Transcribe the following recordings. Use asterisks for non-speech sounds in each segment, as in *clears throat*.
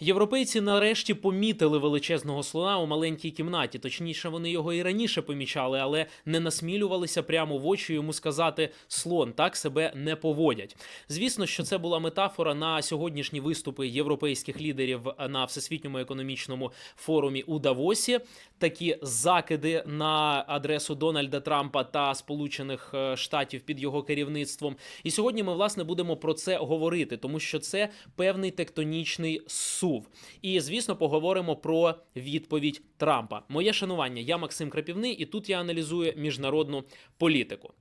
Європейці нарешті помітили величезного слона у маленькій кімнаті. Точніше, вони його і раніше помічали, але не насмілювалися прямо в очі йому сказати слон так себе не поводять. Звісно, що це була метафора на сьогоднішні виступи європейських лідерів на всесвітньому економічному форумі у Давосі. Такі закиди на адресу Дональда Трампа та Сполучених е, Штатів під його керівництвом. І сьогодні ми власне будемо про це говорити, тому що це певний тектонічний сув. І звісно, поговоримо про відповідь Трампа. Моє шанування, я Максим Крапівний, і тут я аналізую міжнародну політику.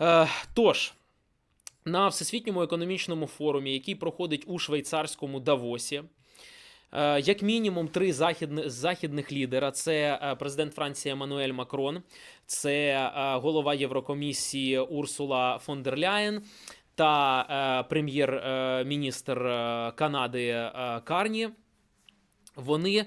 Е, тож. На всесвітньому економічному форумі, який проходить у швейцарському Давосі, е, як мінімум три західни, західних лідера: це е, президент Франції Еммануель Макрон, це е, голова Єврокомісії Урсула фон дер Ляєн та е, прем'єр-міністр е, Канади е, Карні. Вони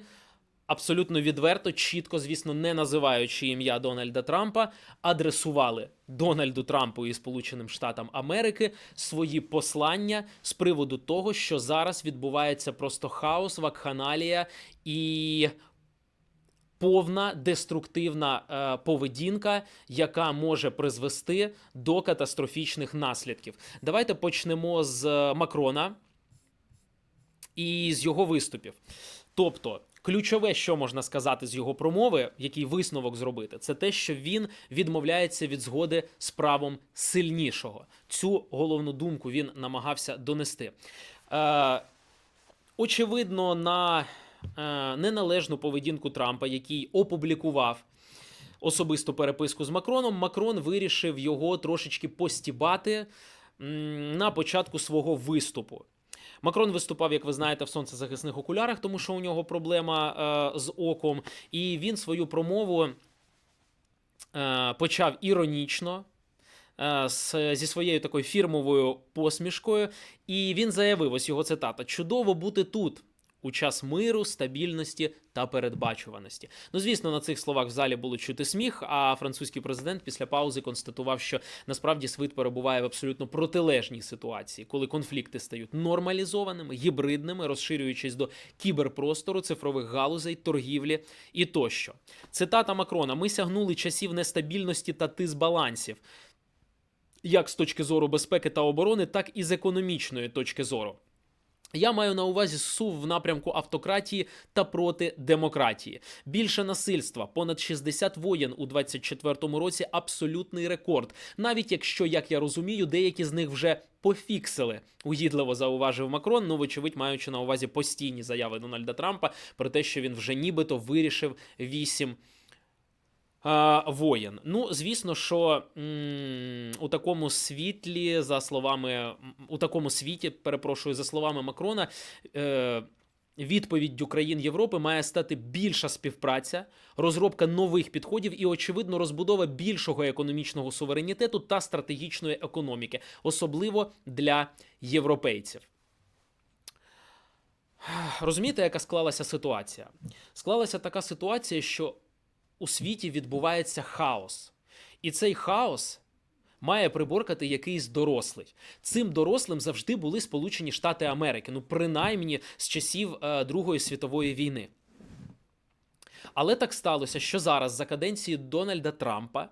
абсолютно відверто, чітко, звісно, не називаючи ім'я Дональда Трампа, адресували Дональду Трампу і Сполученим Штатам Америки свої послання з приводу того, що зараз відбувається просто хаос, вакханалія і. Повна деструктивна е, поведінка, яка може призвести до катастрофічних наслідків. Давайте почнемо з е, Макрона і з його виступів. Тобто, ключове, що можна сказати з його промови, який висновок зробити, це те, що він відмовляється від згоди з правом сильнішого. Цю головну думку він намагався донести. Е, очевидно, на неналежну поведінку Трампа, який опублікував особисту переписку з Макроном, Макрон вирішив його трошечки постібати на початку свого виступу. Макрон виступав, як ви знаєте, в сонцезахисних окулярах, тому що у нього проблема е, з оком, і він свою промову е, почав іронічно. е, з- Зі своєю такою фірмовою посмішкою, і він заявив: ось його цитата: чудово бути тут у час миру, стабільності та передбачуваності. Ну, звісно, на цих словах в залі було чути сміх. А французький президент після паузи констатував, що насправді світ перебуває в абсолютно протилежній ситуації, коли конфлікти стають нормалізованими, гібридними, розширюючись до кіберпростору, цифрових галузей, торгівлі і тощо. Цитата Макрона: ми сягнули часів нестабільності та дисбалансів. Як з точки зору безпеки та оборони, так і з економічної точки зору. Я маю на увазі сув в напрямку автократії та проти демократії. Більше насильства, понад 60 воєн у 24-му році абсолютний рекорд. Навіть якщо, як я розумію, деякі з них вже пофіксили, угідливо зауважив Макрон. Ну, вочевидь, маючи на увазі постійні заяви Дональда Трампа про те, що він вже нібито вирішив вісім. Воєн. Ну, звісно, що у такому світлі, за словами у такому світі, перепрошую, за словами Макрона, е, відповіддю країн Європи має стати більша співпраця, розробка нових підходів і, очевидно, розбудова більшого економічного суверенітету та стратегічної економіки, особливо для європейців. Розумієте, яка склалася ситуація? Склалася така ситуація, що у світі відбувається хаос. І цей хаос має приборкати якийсь дорослий. Цим дорослим завжди були Сполучені Штати Америки, ну принаймні з часів е, Другої світової війни. Але так сталося, що зараз за каденції Дональда Трампа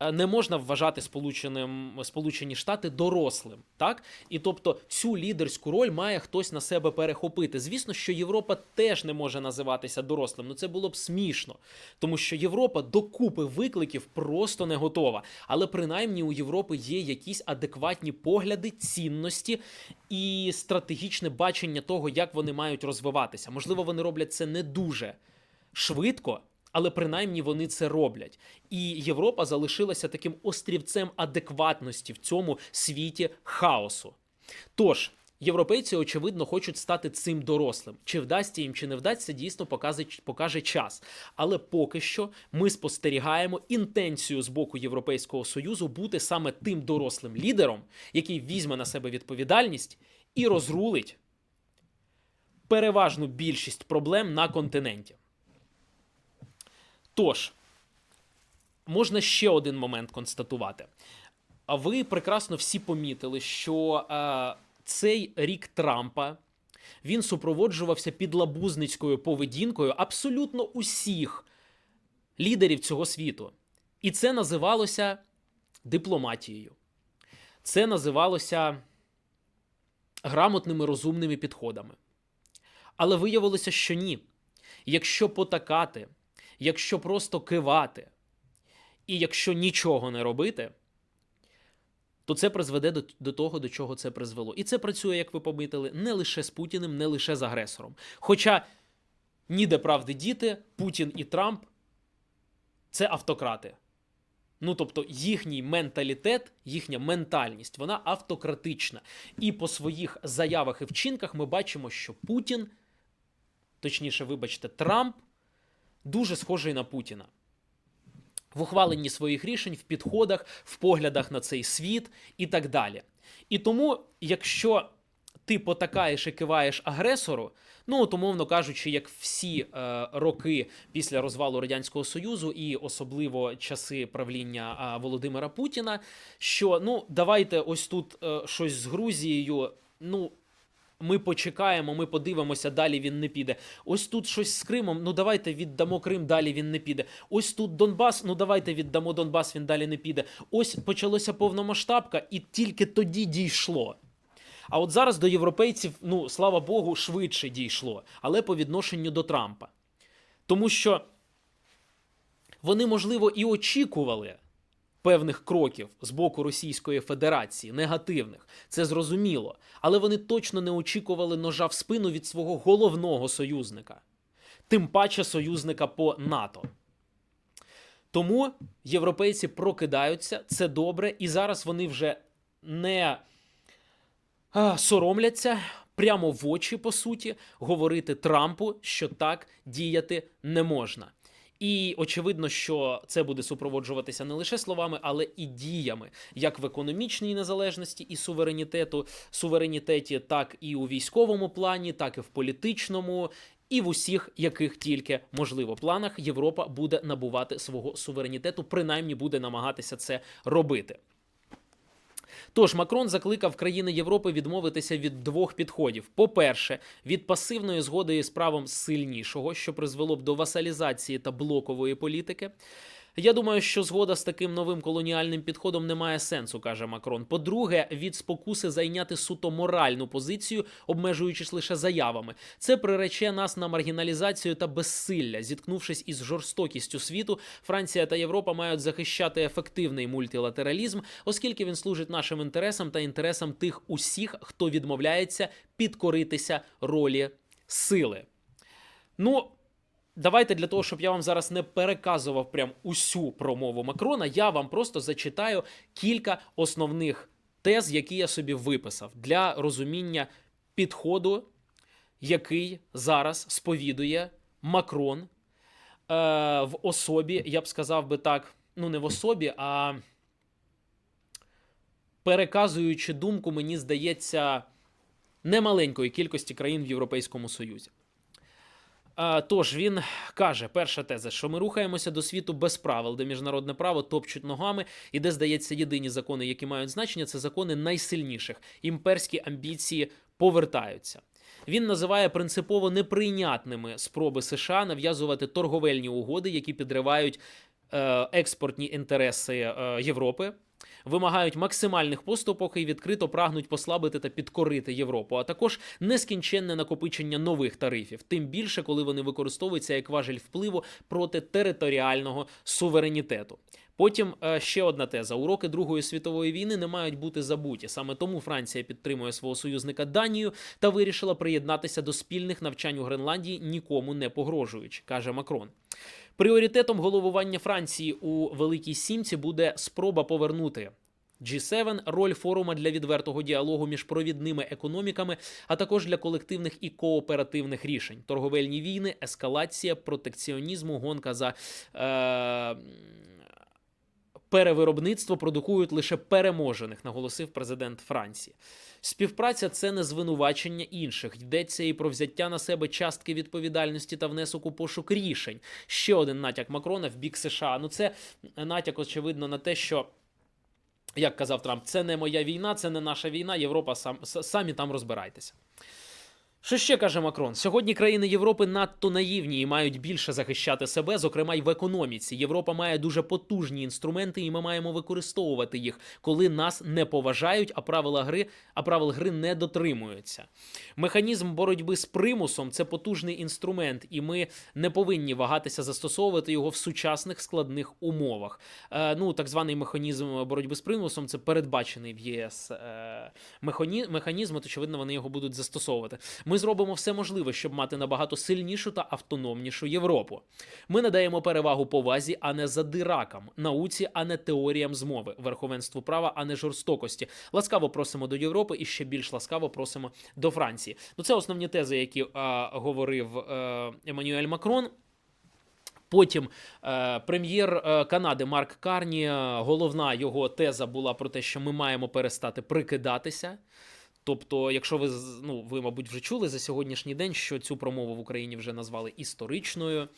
не можна вважати Сполученим, Сполучені Штати дорослим, так? І тобто цю лідерську роль має хтось на себе перехопити. Звісно, що Європа теж не може називатися дорослим. Ну це було б смішно, тому що Європа до купи викликів просто не готова. Але принаймні у Європи є якісь адекватні погляди, цінності і стратегічне бачення того, як вони мають розвиватися. Можливо, вони роблять це не дуже швидко, але принаймні вони це роблять. І Європа залишилася таким острівцем адекватності в цьому світі хаосу. Тож. Європейці, очевидно, хочуть стати цим дорослим. Чи вдасться їм, чи не вдасться, дійсно покаже, покаже час. Але поки що ми спостерігаємо інтенцію з боку Європейського Союзу бути саме тим дорослим лідером, який візьме на себе відповідальність і розрулить переважну більшість проблем на континенті. Тож, можна ще один момент констатувати. А ви прекрасно всі помітили, що е, цей рік Трампа Він супроводжувався підлабузницькою поведінкою абсолютно усіх лідерів цього світу. І це називалося дипломатією. Це називалося грамотними розумними підходами. Але виявилося, що ні. Якщо потакати, якщо просто кивати, і якщо нічого не робити, то це призведе до, до того, до чого це призвело. І це працює, як ви помітили, не лише з Путіним, не лише з агресором. Хоча ніде правди діти, Путін і Трамп це автократи. Ну, тобто їхній менталітет, їхня ментальність, вона автократична. І по своїх заявах і вчинках ми бачимо, що Путін, точніше, вибачте, Трамп, дуже схожий на Путіна. В ухваленні своїх рішень, в підходах, в поглядах на цей світ і так далі. І тому, якщо ти потакаєш і киваєш агресору, ну от, умовно кажучи, як всі е, роки після розвалу радянського союзу, і особливо часи правління е, Володимира Путіна, що ну давайте ось тут е, щось з Грузією, ну. Ми почекаємо, ми подивимося, далі він не піде. Ось тут щось з Кримом. Ну давайте віддамо Крим, далі він не піде. Ось тут Донбас. Ну давайте віддамо Донбас, він далі не піде. Ось почалося повномасштабка, і тільки тоді дійшло. А от зараз до європейців, ну слава Богу, швидше дійшло, але по відношенню до Трампа. Тому що вони, можливо, і очікували певних кроків з боку Російської Федерації, негативних, це зрозуміло. Але вони точно не очікували ножа в спину від свого головного союзника, тим паче союзника по НАТО. Тому європейці прокидаються, це добре, і зараз вони вже не соромляться прямо в очі, по суті, говорити Трампу, що так діяти не можна. І очевидно, що це буде супроводжуватися не лише словами, але і діями, як в економічній незалежності і суверенітету, суверенітеті, так і у військовому плані, так і в політичному. І в усіх, яких тільки можливо планах Європа буде набувати свого суверенітету, принаймні буде намагатися це робити. Тож Макрон закликав країни Європи відмовитися від двох підходів: по-перше, від пасивної згоди з правом сильнішого, що призвело б до васалізації та блокової політики. Я думаю, що згода з таким новим колоніальним підходом не має сенсу, каже Макрон. По-друге, від спокуси зайняти суто моральну позицію, обмежуючись лише заявами. Це прирече нас на маргіналізацію та безсилля. Зіткнувшись із жорстокістю світу, Франція та Європа мають захищати ефективний мультилатералізм, оскільки він служить нашим інтересам та інтересам тих усіх, хто відмовляється підкоритися ролі сили. Ну. Давайте для того, щоб я вам зараз не переказував прям усю промову Макрона, я вам просто зачитаю кілька основних тез, які я собі виписав для розуміння підходу, який зараз сповідує Макрон е, в особі, я б сказав би так, ну не в особі, а переказуючи думку, мені здається, немаленької кількості країн в Європейському Союзі. Тож він каже: перша теза, що ми рухаємося до світу без правил, де міжнародне право топчуть ногами, і де здається єдині закони, які мають значення, це закони найсильніших. Імперські амбіції повертаються. Він називає принципово неприйнятними спроби США нав'язувати торговельні угоди, які підривають е, експортні інтереси е, Європи. Вимагають максимальних поступок і відкрито прагнуть послабити та підкорити Європу, а також нескінченне накопичення нових тарифів, тим більше, коли вони використовуються як важель впливу проти територіального суверенітету. Потім е, ще одна теза: уроки Другої світової війни не мають бути забуті. Саме тому Франція підтримує свого союзника Данію та вирішила приєднатися до спільних навчань у Гренландії, нікому не погрожуючи, каже Макрон. Пріоритетом головування Франції у Великій Сімці буде спроба повернути. G7 – роль форума для відвертого діалогу між провідними економіками, а також для колективних і кооперативних рішень, торговельні війни, ескалація, протекціонізму, гонка за е- перевиробництво продукують лише переможених, наголосив президент Франції. Співпраця це не звинувачення інших. Йдеться і про взяття на себе частки відповідальності та внесок у пошук рішень. Ще один натяк Макрона в бік США. Ну це натяк, очевидно, на те, що. Як казав Трамп, це не моя війна, це не наша війна. Європа сам самі там розбирайтеся. Що ще каже Макрон? Сьогодні країни Європи надто наївні і мають більше захищати себе, зокрема й в економіці. Європа має дуже потужні інструменти, і ми маємо використовувати їх, коли нас не поважають, а правила гри, а правил гри не дотримуються. Механізм боротьби з примусом це потужний інструмент, і ми не повинні вагатися застосовувати його в сучасних складних умовах. Е, ну, так званий механізм боротьби з примусом це передбачений в ЄС е, механі- механізм, от, очевидно, вони його будуть застосовувати. Ми зробимо все можливе, щоб мати набагато сильнішу та автономнішу Європу. Ми надаємо перевагу повазі, а не задиракам, науці, а не теоріям змови, верховенству права, а не жорстокості. Ласкаво просимо до Європи і ще більш ласкаво просимо до Франції. Ну, це основні тези, які а, говорив е, Еммануель Макрон. Потім е, прем'єр е, Канади Марк Карні, е, головна його теза була про те, що ми маємо перестати прикидатися. Тобто, якщо ви ну, ви, мабуть, вже чули за сьогоднішній день, що цю промову в Україні вже назвали історичною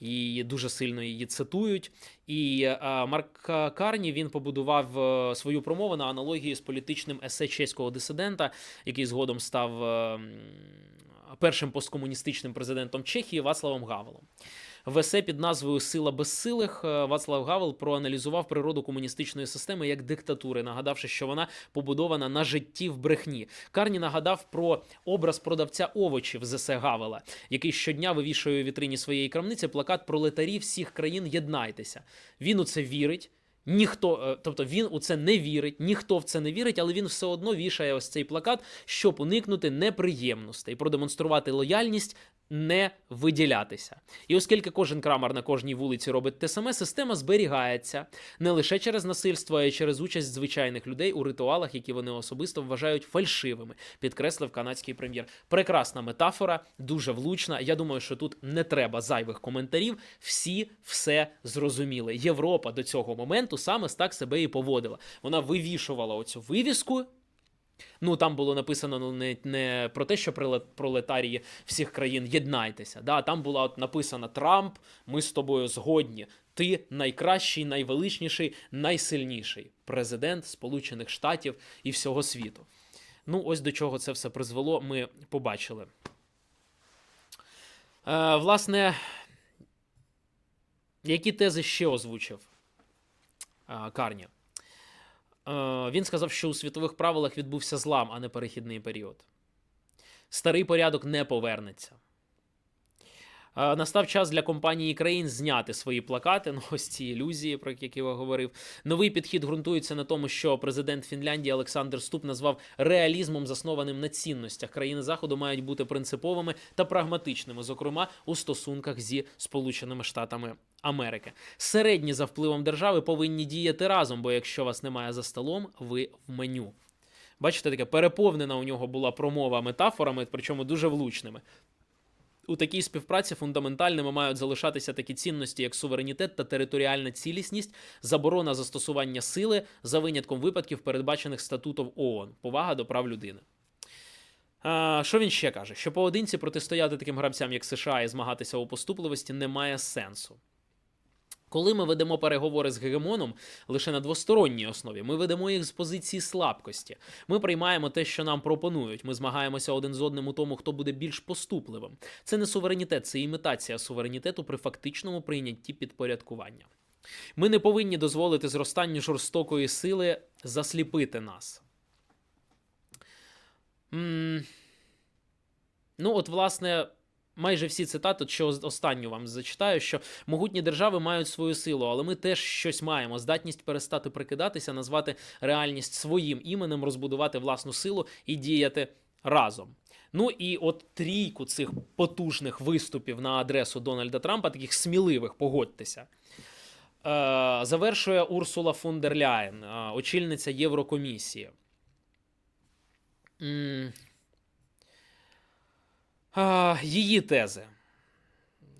і дуже сильно її цитують. І Марк Карні він побудував е, свою промову на аналогії з політичним есе чеського дисидента, який згодом став е, першим посткомуністичним президентом Чехії Вацлавом Гавелом. В есе під назвою Сила безсилих е, Вацлав Гавел проаналізував природу комуністичної системи як диктатури, нагадавши, що вона побудована на житті в брехні. Карні нагадав про образ продавця овочів з есе Гавела, який щодня вивішує у вітрині своєї крамниці плакат пролетарів всіх країн єднайтеся. Він у це вірить. Ніхто, е, тобто він у це не вірить, ніхто в це не вірить, але він все одно вішає ось цей плакат, щоб уникнути неприємностей, продемонструвати лояльність, не виділятися. І оскільки кожен крамар на кожній вулиці робить те саме, система зберігається не лише через насильство, а й через участь звичайних людей у ритуалах, які вони особисто вважають фальшивими, підкреслив канадський прем'єр. Прекрасна метафора, дуже влучна. Я думаю, що тут не треба зайвих коментарів. Всі все зрозуміли. Європа до цього моменту саме так себе і поводила. Вона вивішувала оцю вивіску. Ну, там було написано ну, не, не про те, що пролетарії всіх країн єднайтеся. Да, там була от написана Трамп, ми з тобою згодні. Ти найкращий, найвеличніший, найсильніший президент Сполучених Штатів і всього світу. Ну, ось до чого це все призвело, ми побачили. Е, власне, які тези ще озвучив е, Карні? Е, Він сказав, що у світових правилах відбувся злам, а не перехідний період. Старий порядок не повернеться. Е, Настав час для компанії країн зняти свої плакати. *laughs* Ну, ось ці ілюзії, про які я говорив. Новий підхід ґрунтується на тому, що президент Фінляндії Олександр Ступ назвав реалізмом, заснованим на цінностях. Країни Заходу мають бути принциповими та прагматичними, зокрема у стосунках зі Сполученими Штатами Америки. Середні за впливом держави повинні діяти разом, бо якщо вас немає за столом, ви в меню. Бачите, таке переповнена у нього була промова метафорами, причому дуже влучними. У такій співпраці фундаментальними мають залишатися такі цінності, як суверенітет та територіальна цілісність, заборона застосування сили за винятком випадків, передбачених статутом ООН, повага до прав людини. А, що він ще каже? Що поодинці протистояти таким гравцям, як США, і змагатися у поступливості немає сенсу. Коли ми ведемо переговори з гегемоном лише на двосторонній основі, ми ведемо їх з позиції слабкості. Ми приймаємо те, що нам пропонують. Ми змагаємося один з одним у тому, хто буде більш поступливим. Це не суверенітет, це імітація суверенітету при фактичному прийнятті підпорядкування. Ми не повинні дозволити зростанню жорстокої сили засліпити нас. м Ну, от, власне, майже всі цитати, що останню вам зачитаю, що могутні держави мають свою силу, але ми теж щось маємо: здатність перестати прикидатися, назвати реальність своїм іменем, розбудувати власну силу і діяти разом. Ну і от трійку цих потужних виступів на адресу Дональда Трампа, таких сміливих, погодьтеся. е, Завершує Урсула фон дер Ляєн, е, очільниця Єврокомісії. А, Її тези,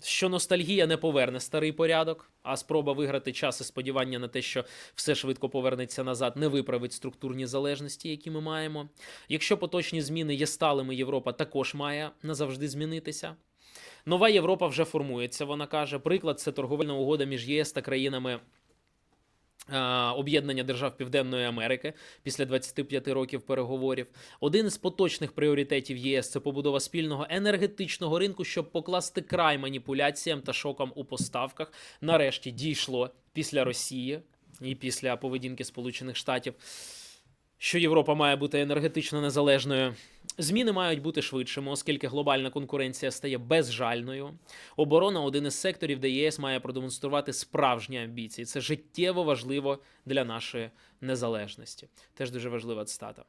що ностальгія не поверне старий порядок, а спроба виграти час і сподівання на те, що все швидко повернеться назад, не виправить структурні залежності, які ми маємо. Якщо поточні зміни є сталими, Європа також має назавжди змінитися. Нова Європа вже формується, вона каже. Приклад це торговельна угода між ЄС та країнами об'єднання держав Південної Америки після 25 років переговорів. Один із поточних пріоритетів ЄС це побудова спільного енергетичного ринку, щоб покласти край маніпуляціям та шокам у поставках. Нарешті дійшло після Росії і після поведінки Сполучених Штатів. Що Європа має бути енергетично незалежною. Зміни мають бути швидшими, оскільки глобальна конкуренція стає безжальною. Оборона один із секторів, де ЄС має продемонструвати справжні амбіції. Це життєво важливо для нашої незалежності. Теж дуже важлива цитата.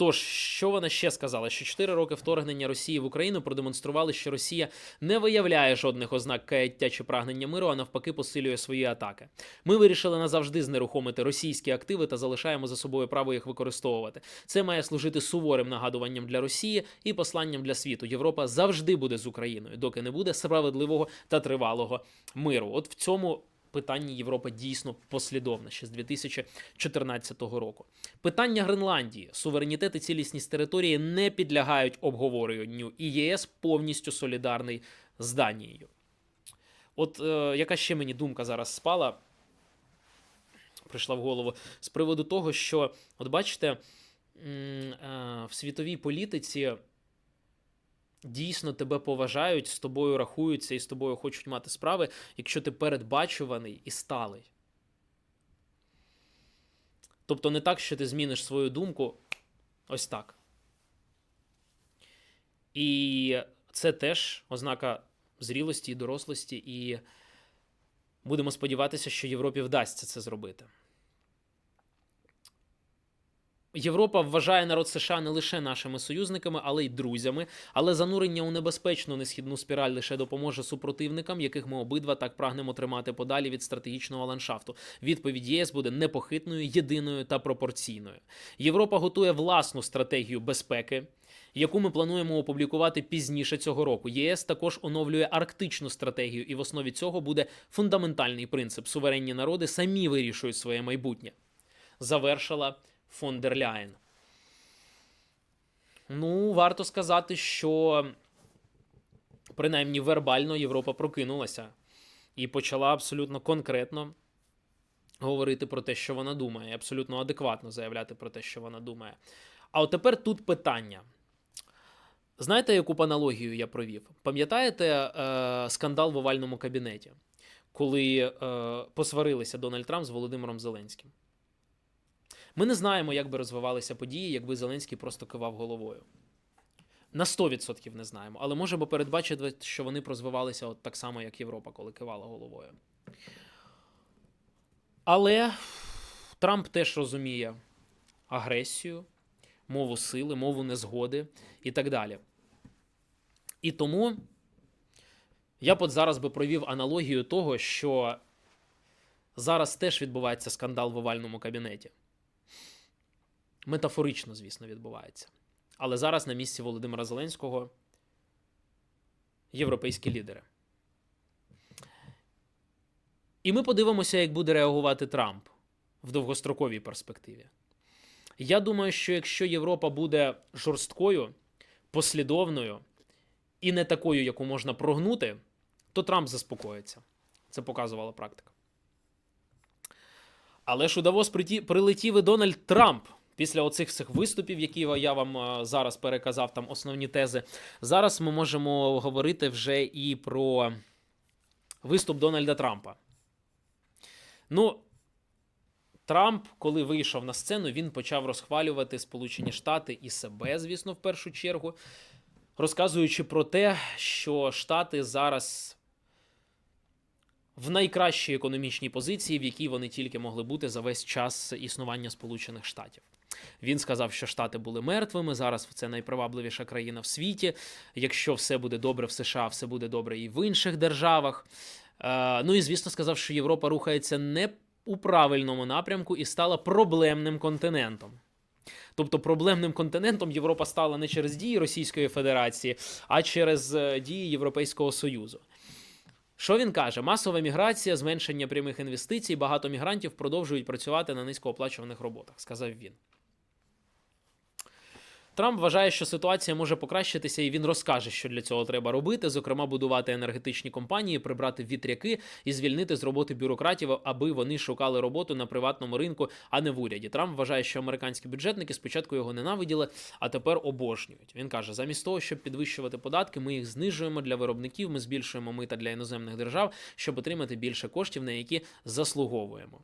Тож, що вона ще сказала? Що 4 роки вторгнення Росії в Україну продемонстрували, що Росія не виявляє жодних ознак каяття чи прагнення миру, а навпаки, посилює свої атаки. Ми вирішили назавжди знерухомити російські активи та залишаємо за собою право їх використовувати. Це має служити суворим нагадуванням для Росії і посланням для світу. Європа завжди буде з Україною, доки не буде справедливого та тривалого миру. От в цьому питанні Європа дійсно послідовна ще з 2014 року. Питання Гренландії, суверенітет і цілісність території не підлягають обговоренню, і ЄС повністю солідарний з Данією. От е, яка ще мені думка зараз спала, прийшла в голову з приводу того, що, от бачите, е, в світовій політиці дійсно тебе поважають, з тобою рахуються і з тобою хочуть мати справи, якщо ти передбачуваний і сталий. Тобто не так, що ти зміниш свою думку ось так. І це теж ознака зрілості і дорослості, і будемо сподіватися, що Європі вдасться це зробити. Європа вважає народ США не лише нашими союзниками, але й друзями. Але занурення у небезпечну несхідну спіраль лише допоможе супротивникам, яких ми обидва так прагнемо тримати подалі від стратегічного ландшафту. Відповідь ЄС буде непохитною, єдиною та пропорційною. Європа готує власну стратегію безпеки. Яку ми плануємо опублікувати пізніше цього року. ЄС також оновлює арктичну стратегію, і в основі цього буде фундаментальний принцип: суверенні народи самі вирішують своє майбутнє. Завершила фон дер Ляєн. Ну, варто сказати, що принаймні вербально Європа прокинулася і почала абсолютно конкретно говорити про те, що вона думає, абсолютно адекватно заявляти про те, що вона думає. А от тепер тут питання. Знаєте, яку аналогію я провів? Пам'ятаєте е, скандал в овальному кабінеті, коли е, посварилися Дональд Трамп з Володимиром Зеленським? Ми не знаємо, як би розвивалися події, якби Зеленський просто кивав головою. На 100% не знаємо, але можемо передбачити, що вони б розвивалися от так само, як Європа, коли кивала головою. Але Трамп теж розуміє агресію, мову сили, мову незгоди і так далі. І тому я б от зараз би провів аналогію того, що зараз теж відбувається скандал в овальному кабінеті. Метафорично, звісно, відбувається. Але зараз на місці Володимира Зеленського європейські лідери. І ми подивимося, як буде реагувати Трамп в довгостроковій перспективі. Я думаю, що якщо Європа буде жорсткою, послідовною і не такою, яку можна прогнути, то Трамп заспокоїться. Це показувала практика. Але ж у Давос прилетів і Дональд Трамп після оцих всіх виступів, які я вам зараз переказав, там основні тези. Зараз ми можемо говорити вже і про виступ Дональда Трампа. Ну, Трамп, коли вийшов на сцену, він почав розхвалювати Сполучені Штати і себе, звісно, в першу чергу, розказуючи про те, що Штати зараз в найкращій економічній позиції, в якій вони тільки могли бути за весь час існування Сполучених Штатів. Він сказав, що Штати були мертвими. Зараз це найпривабливіша країна в світі. Якщо все буде добре в США, все буде добре і в інших державах. Е, ну і звісно, сказав, що Європа рухається не у правильному напрямку і стала проблемним континентом. Тобто проблемним континентом Європа стала не через дії Російської Федерації, а через е, дії Європейського Союзу. Що він каже? Масова міграція, зменшення прямих інвестицій, багато мігрантів продовжують працювати на низькооплачуваних роботах, сказав він. Трамп вважає, що ситуація може покращитися, і він розкаже, що для цього треба робити, зокрема, будувати енергетичні компанії, прибрати вітряки і звільнити з роботи бюрократів, аби вони шукали роботу на приватному ринку, а не в уряді. Трамп вважає, що американські бюджетники спочатку його ненавиділи, а тепер обожнюють. Він каже: замість того, щоб підвищувати податки, ми їх знижуємо для виробників. Ми збільшуємо мита для іноземних держав, щоб отримати більше коштів, на які заслуговуємо.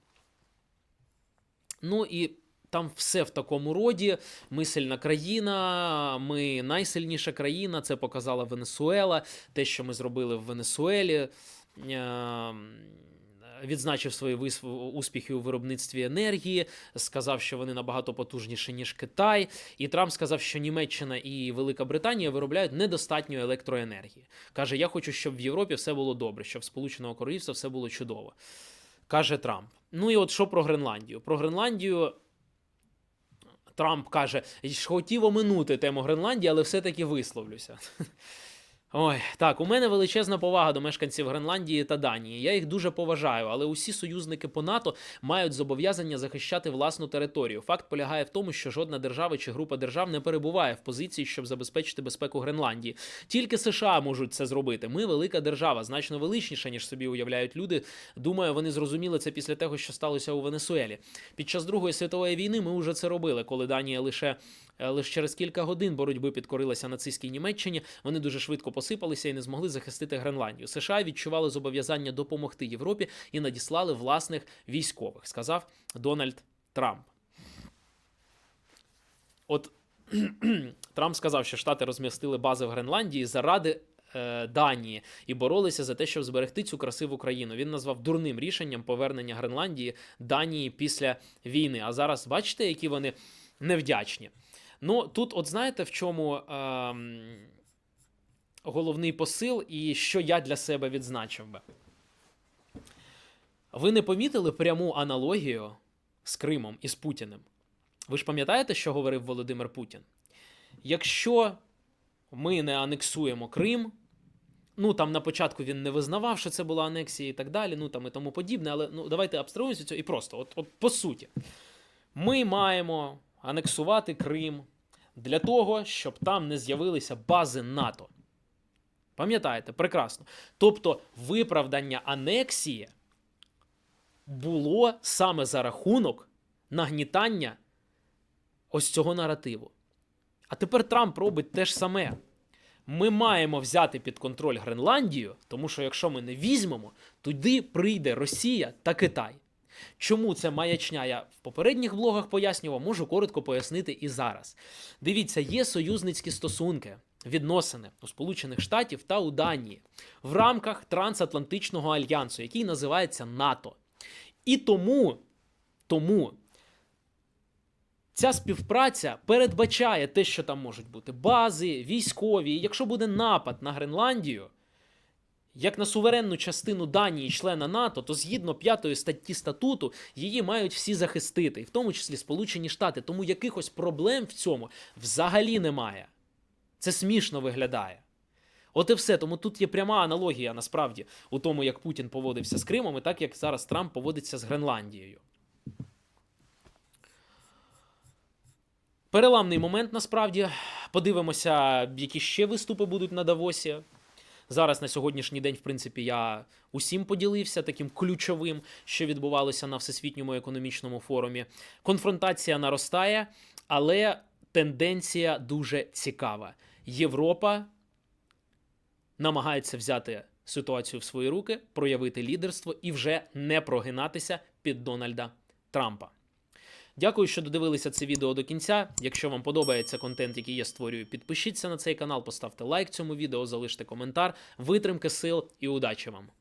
Ну і там все в такому роді. Ми сильна країна, ми найсильніша країна. Це показала Венесуела. Те, що ми зробили в Венесуелі. Е, Відзначив свої успіхи у виробництві енергії, сказав, що вони набагато потужніші, ніж Китай. І Трамп сказав, що Німеччина і Велика Британія виробляють недостатньо електроенергії. Каже: Я хочу, щоб в Європі все було добре, щоб в Сполученого Королівства все було чудово. Каже Трамп. Ну і от що про Гренландію? Про Гренландію Трамп каже: хотів оминути тему Гренландії, але все-таки висловлюся. Ой, так, у мене величезна повага до мешканців Гренландії та Данії. Я їх дуже поважаю, але усі союзники по НАТО мають зобов'язання захищати власну територію. Факт полягає в тому, що жодна держава чи група держав не перебуває в позиції, щоб забезпечити безпеку Гренландії. Тільки США можуть це зробити. Ми велика держава, значно величніша, ніж собі уявляють люди. Думаю, вони зрозуміли це після того, що сталося у Венесуелі. Під час Другої світової війни ми вже це робили, коли Данія лише. Е, Лише через кілька годин боротьби підкорилася нацистській Німеччині. Вони дуже швидко посипалися і не змогли захистити Гренландію. США відчували зобов'язання допомогти Європі і надіслали власних військових, сказав Дональд Трамп. От *clears throat* Трамп сказав, що Штати розмістили бази в Гренландії заради е, Данії і боролися за те, щоб зберегти цю красиву країну. Він назвав дурним рішенням повернення Гренландії Данії після війни. А зараз бачите, які вони невдячні. Ну тут, от знаєте, в чому ем, головний посил, і що я для себе відзначив би. Ви не помітили пряму аналогію з Кримом і з Путіним? Ви ж пам'ятаєте, що говорив Володимир Путін? Якщо ми не анексуємо Крим, ну там на початку він не визнавав, що це була анексія і так далі, ну там і тому подібне, але ну давайте абстрагуємося цього і просто, от, от по суті, ми маємо анексувати Крим для того, щоб там не з'явилися бази НАТО. Пам'ятаєте, прекрасно. Тобто виправдання анексії було саме за рахунок нагнітання ось цього наративу. А тепер Трамп робить те ж саме. Ми маємо взяти під контроль Гренландію, тому що якщо ми не візьмемо, туди прийде Росія та Китай. Чому це маячня? Я в попередніх блогах пояснював, можу коротко пояснити і зараз. Дивіться, є союзницькі стосунки, відносини у Сполучених Штатів та у Данії в рамках Трансатлантичного альянсу, який називається НАТО. І тому, тому ця співпраця передбачає те, що там можуть бути бази, військові. І якщо буде напад на Гренландію, як на суверенну частину Данії, члена НАТО, то згідно п'ятої статті статуту її мають всі захистити, в тому числі Сполучені Штати. Тому якихось проблем в цьому взагалі немає. Це смішно виглядає. От і все. Тому тут є пряма аналогія насправді у тому, як Путін поводився з Кримом, і так як зараз Трамп поводиться з Гренландією. Переламний момент насправді. Подивимося, які ще виступи будуть на Давосі. Зараз на сьогоднішній день, в принципі, я усім поділився таким ключовим, що відбувалося на всесвітньому економічному форумі. Конфронтація наростає, але тенденція дуже цікава. Європа намагається взяти ситуацію в свої руки, проявити лідерство і вже не прогинатися під Дональда Трампа. Дякую, що додивилися це відео до кінця. Якщо вам подобається контент, який я створюю, підпишіться на цей канал, поставте лайк цьому відео, залиште коментар. Витримки сил і удачі вам!